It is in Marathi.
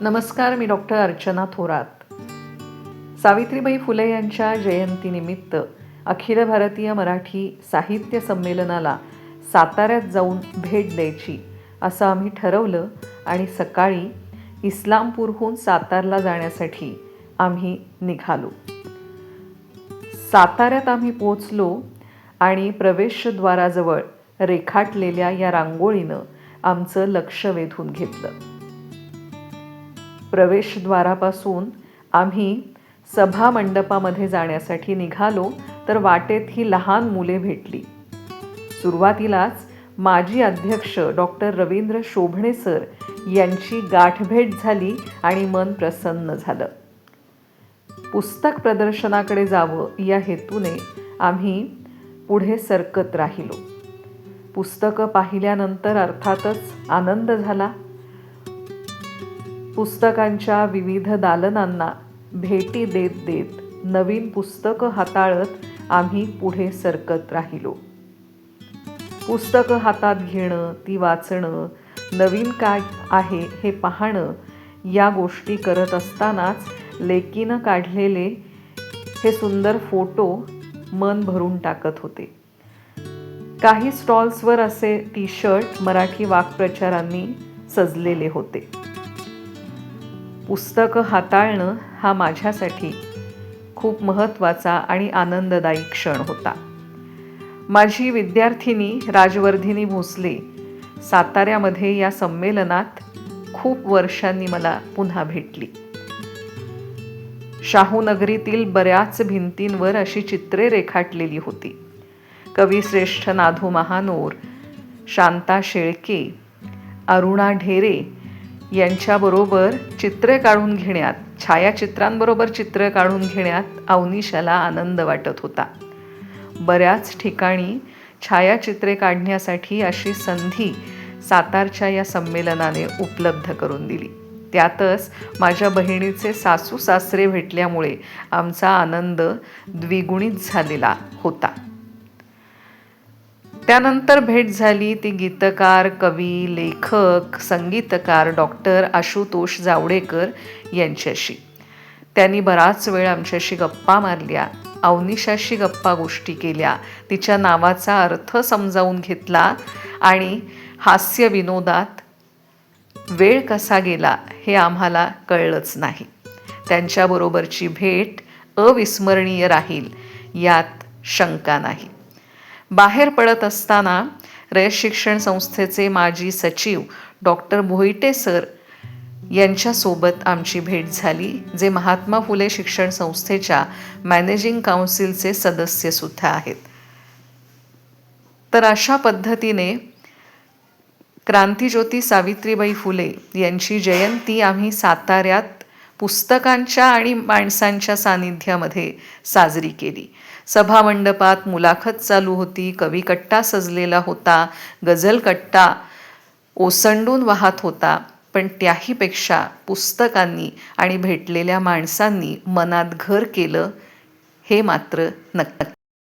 नमस्कार मी डॉक्टर अर्चना थोरात. सावित्रीबाई फुले यांच्या जयंतीनिमित्त अखिल भारतीय मराठी साहित्य संमेलनाला साताऱ्यात जाऊन भेट द्यायची असं आम्ही ठरवलं आणि सकाळी इस्लामपूरहून सातारला जाण्यासाठी आम्ही निघालो. साताऱ्यात आम्ही पोचलो आणि प्रवेशद्वाराजवळ रेखाटलेल्या या रांगोळीनं आमचं लक्ष वेधून घेतलं. प्रवेशद्वारापासून आम्ही सभा मंडपामध्ये जाण्यासाठी निघालो तर वाटेत ही लहान मुले भेटली. सुरुवातीलाच माजी अध्यक्ष डॉक्टर रवींद्र शोभणे सर यांची गाठभेट झाली आणि मन प्रसन्न झालं. पुस्तक प्रदर्शनाकडे जावं या हेतूने आम्ही पुढे सरकत राहिलो. पुस्तकं पाहिल्यानंतर अर्थातच आनंद झाला. पुस्तकांच्या विविध दालनांना भेटी देत देत नवीन पुस्तकं हाताळत आम्ही पुढे सरकत राहिलो. पुस्तकं हातात घेणं ती वाचणं नवीन काय आहे हे पाहणं या गोष्टी करत असतानाच लेकीनं काढलेले हे सुंदर फोटो मन भरून टाकत होते. काही स्टॉल्सवर असे टी शर्ट मराठी वाक्प्रचारांनी सजलेले होते. पुस्तकं हाताळणं हा माझ्यासाठी खूप महत्त्वाचा आणि आनंददायी क्षण होता. माझी विद्यार्थिनी राजवर्धिनी भोसले साताऱ्यामध्ये या संमेलनात खूप वर्षांनी मला पुन्हा भेटली. शाहूनगरीतील बऱ्याच भिंतींवर अशी चित्रे रेखाटलेली होती. कविश्रेष्ठ नाधू महानोर शांता शेळके अरुणा ढेरे यांच्याबरोबर चित्रे काढून घेण्यात छायाचित्रांबरोबर चित्र काढून घेण्यात अवनिशाला आनंद वाटत होता. बऱ्याच ठिकाणी छायाचित्रे काढण्यासाठी अशी संधी सातारच्या या संमेलनाने उपलब्ध करून दिली. त्यातच माझ्या बहिणीचे सासू सासरे भेटल्यामुळे आमचा आनंद द्विगुणित झालेला होता. त्यानंतर भेट झाली ती गीतकार कवी लेखक संगीतकार डॉक्टर आशुतोष जावडेकर यांच्याशी. त्यांनी बराच वेळ आमच्याशी गप्पा मारल्या अवनिशाशी गप्पा गोष्टी केल्या तिच्या नावाचा अर्थ समजावून घेतला आणि हास्य विनोदात वेळ कसा गेला हे आम्हाला कळलंच नाही. त्यांच्याबरोबरची भेट अविस्मरणीय राहील यात शंका नाही. बाहेर पडत असताना रयत शिक्षण संस्थेचे माजी सचिव डॉक्टर भोईटे सर यांच्यासोबत आमची भेट झाली जे महात्मा फुले शिक्षण संस्थेच्या मॅनेजिंग काउन्सिलचे सदस्यसुद्धा आहेत. तर अशा पद्धतीने क्रांतीज्योती सावित्रीबाई फुले यांची जयंती आम्ही साताऱ्यात पुस्तकांच्या आणि माणसांच्या सानिध्यामध्ये साजरी केली. सभामंडपात मुलाखत चालू होती कविकट्टा सजलेला होता गझलकट्टा ओसंडून वाहत होता पण त्याहीपेक्षा पुस्तकांनी आणि भेटलेल्या माणसांनी मनात घर केलं हे मात्र नक्की.